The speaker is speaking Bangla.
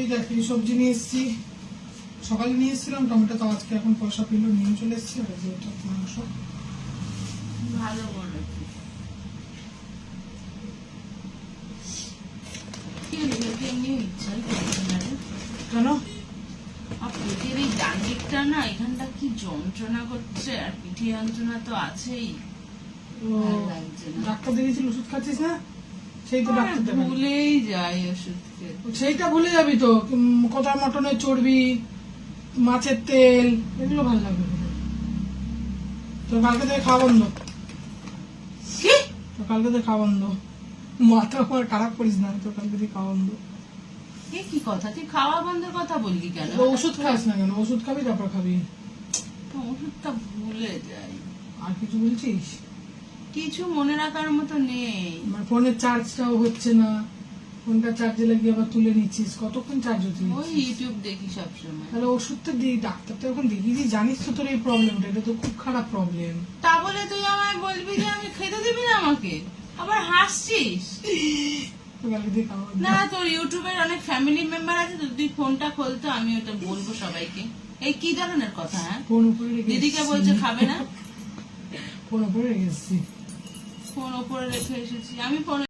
এই দেখ এই সবজি নিয়ে এসেছি। সকালে নিয়ে এসেছিলাম টমেটো তো আজকে এখন পয়সা পেল নিয়ে চলে এসেছি আর এটা মাংস। ভালো কেন? পেটের এই ডান না এখানটা কি যন্ত্রণা করছে আর পিঠে যন্ত্রণা তো আছেই। ডাক্তার দেখিয়েছিল ওষুধ খাচ্ছিস না? সেই তো ডাক্তার ভুলেই যাই ওষুধ সেইটা ভুলে যাবি তো কোথায় মটনের চর্বি মাছের তেল এগুলো ভালো লাগবে। তো কালকে থেকে খাওয়া বন্ধ। তো কালকে থেকে খাওয়া বন্ধ। মাথা আমার খারাপ করিস না তো কালকে থেকে খাওয়া বন্ধ। কি কথা? তুই খাওয়া বন্ধের কথা বললি কেন? ওষুধ খাস না কেন? ওষুধ খাবি তারপর খাবি। ওষুধটা ভুলে যাই। আর কিছু বলছিস? কিছু মনে রাখার মতো নেই। আমার ফোনের চার্জটাও হচ্ছে না। ফোনটা চার্জে লাগিয়ে আবার তুলে নিচ্ছিস। কতক্ষণ চার্জ হতে ওই ইউটিউব দেখি সবসময়। তাহলে ওষুধটা দিই ডাক্তার তো এখন দেখিয়েছি জানিস তো তোর এই প্রবলেমটা এটা তো খুব খারাপ প্রবলেম তা বলে তুই আমায় বলবি যে আমি খেতে দিবি না আমাকে? আবার হাসছিস? তো। না তোর ইউটিউবের অনেক ফ্যামিলি মেম্বার আছে তো তুই ফোনটা খোলতো আমি ওটা বলব সবাইকে। এই কি ধরনের কথা হ্যাঁ? দিদিকে বলছে খাবে না? ফোন উপরে রেখে এসেছি। ফোন ওপরে রেখে এসেছি। আমি ফোন